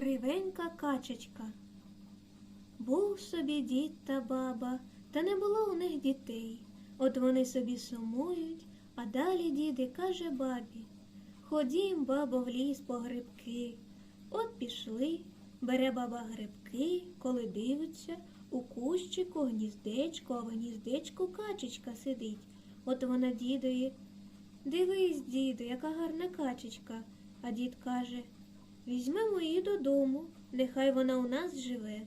Кривенька качечка. Був собі дід та баба, та не було у них дітей. От вони собі сумують, а далі діди каже бабі Ходім, бабо, в ліс по грибки. От пішли, бере баба грибки, коли дивиться, у кущику гніздечко, а в гніздечку качечка сидить. От вона дідові. Дивись, діду, яка гарна качечка. А дід каже Візьмемо її додому, нехай вона у нас живе.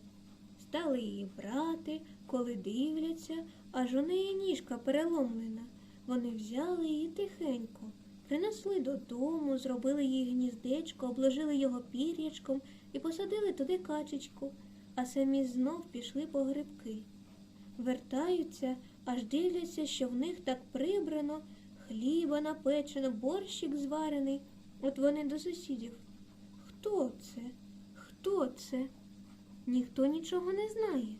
Стали її брати, коли дивляться, аж у неї ніжка переломлена. Вони взяли її тихенько, принесли додому, зробили їй гніздечко, обложили його пір'ячком і посадили туди качечку, а самі знов пішли по грибки. Вертаються, аж дивляться, що в них так прибрано, хліба напечено, борщик зварений. От вони до сусідів. Хто це? Хто це? Ніхто нічого не знає.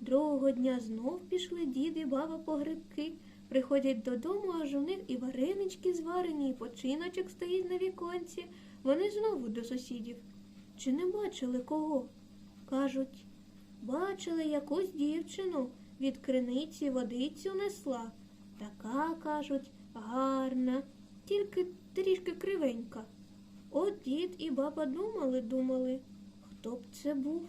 Другого дня знов пішли дід і баба по грибки. Приходять додому, аж у них і варенички зварені, і починочок стоїть на віконці. Вони знову до сусідів. Чи не бачили кого? Кажуть, бачили якусь дівчину від криниці водицю несла. Така, кажуть, гарна, тільки трішки кривенька. От дід і баба думали, думали, хто б це був,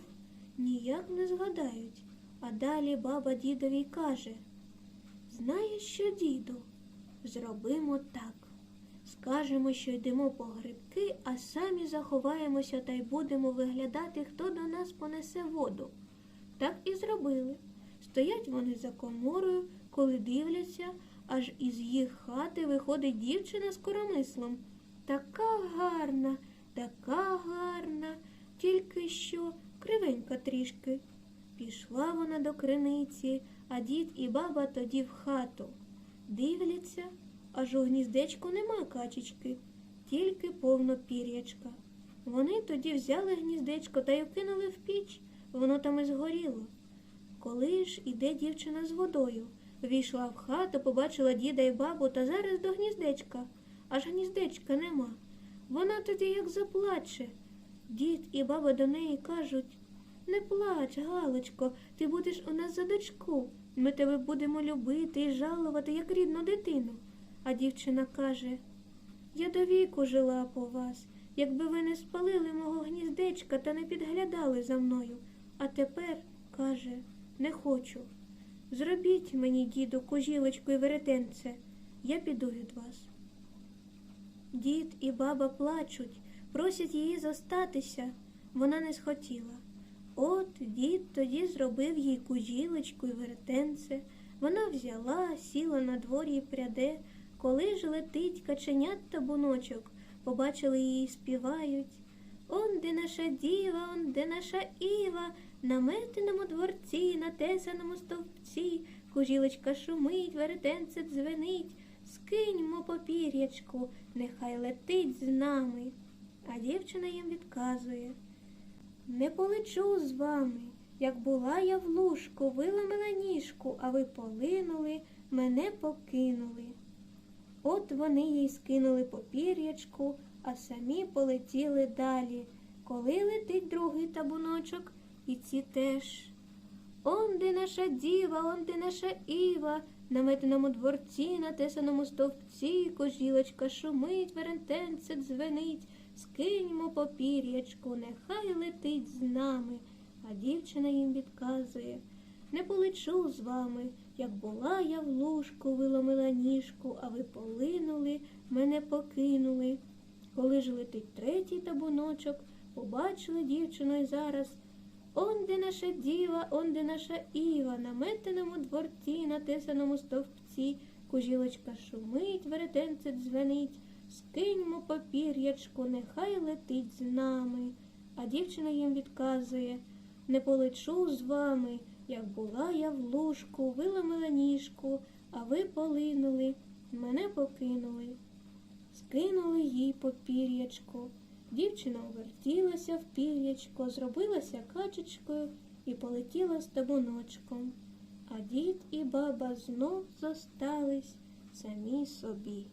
ніяк не згадають. А далі баба дідові каже Знаєш що, діду, зробимо так. Скажемо, що йдемо по грибки, а самі заховаємося та й будемо виглядати, хто до нас понесе воду. Так і зробили. Стоять вони за коморою, коли дивляться, аж із їх хати виходить дівчина з коромислом. Така гарна, така гарна, тільки що кривенька трішки. Пішла вона до криниці, а дід і баба тоді в хату. Дивляться, аж у гніздечку нема качечки, тільки повно пір'ячка. Вони тоді взяли гніздечко та й вкинули в піч, воно там і згоріло. Коли ж іде дівчина з водою, війшла в хату, побачила діда і бабу та зараз до гніздечка, аж гніздечка нема. Вона тоді як заплаче. Дід і баба до неї кажуть не плач, Галочко, ти будеш у нас за дочку. Ми тебе будемо любити і жалувати, як рідну дитину. А дівчина каже Я до віку жила по вас, якби ви не спалили мого гніздечка та не підглядали за мною. А тепер, каже, не хочу. Зробіть мені, діду, кожілочку і веретенце, я піду від вас. Дід і баба плачуть, просять її зостатися. Вона не схотіла. От дід тоді зробив їй кужілочку і веретенце. Вона взяла, сіла на дворі і пряде, коли ж летить каченят та буночок, побачили її співають. Он де наша діва, он де наша Іва, на метеному дворці, на тесаному стовпці, кужілочка шумить, веретенце дзвенить, скиньмо попір'ячку, нехай летить з нами. А дівчина їм відказує. Не полечу з вами, як була я в лужку, виламила ніжку, а ви полинули, мене покинули. От вони їй скинули попір'ячку, а самі полетіли далі, коли летить другий табуночок, і ці теж. Он де наша діва, он де наша Іва, на метеному дворці, на тесаному стовпці, кожілочка шумить, верентенце дзвенить, скиньмо попір'ячку, нехай летить з нами. А дівчина їм відказує не полечу з вами, як була я в лужку, виломила ніжку, а ви полинули, мене покинули. Коли ж летить третій табуночок, побачили дівчину й зараз. Он де наша діва, он де наша Іва, на метеному дворці, на тесаному стовпці, кужілочка шумить, веретенце дзвенить, скиньмо попір'ячку, нехай летить з нами. А дівчина їм відказує не полечу з вами, як була я в лужку, виламила ніжку, а ви полинули, мене покинули. Скинули їй попір'ячку. Дівчина увертілася в пір'ячко, зробилася качечкою і полетіла з табуночком. А дід і баба знов зостались самі собі.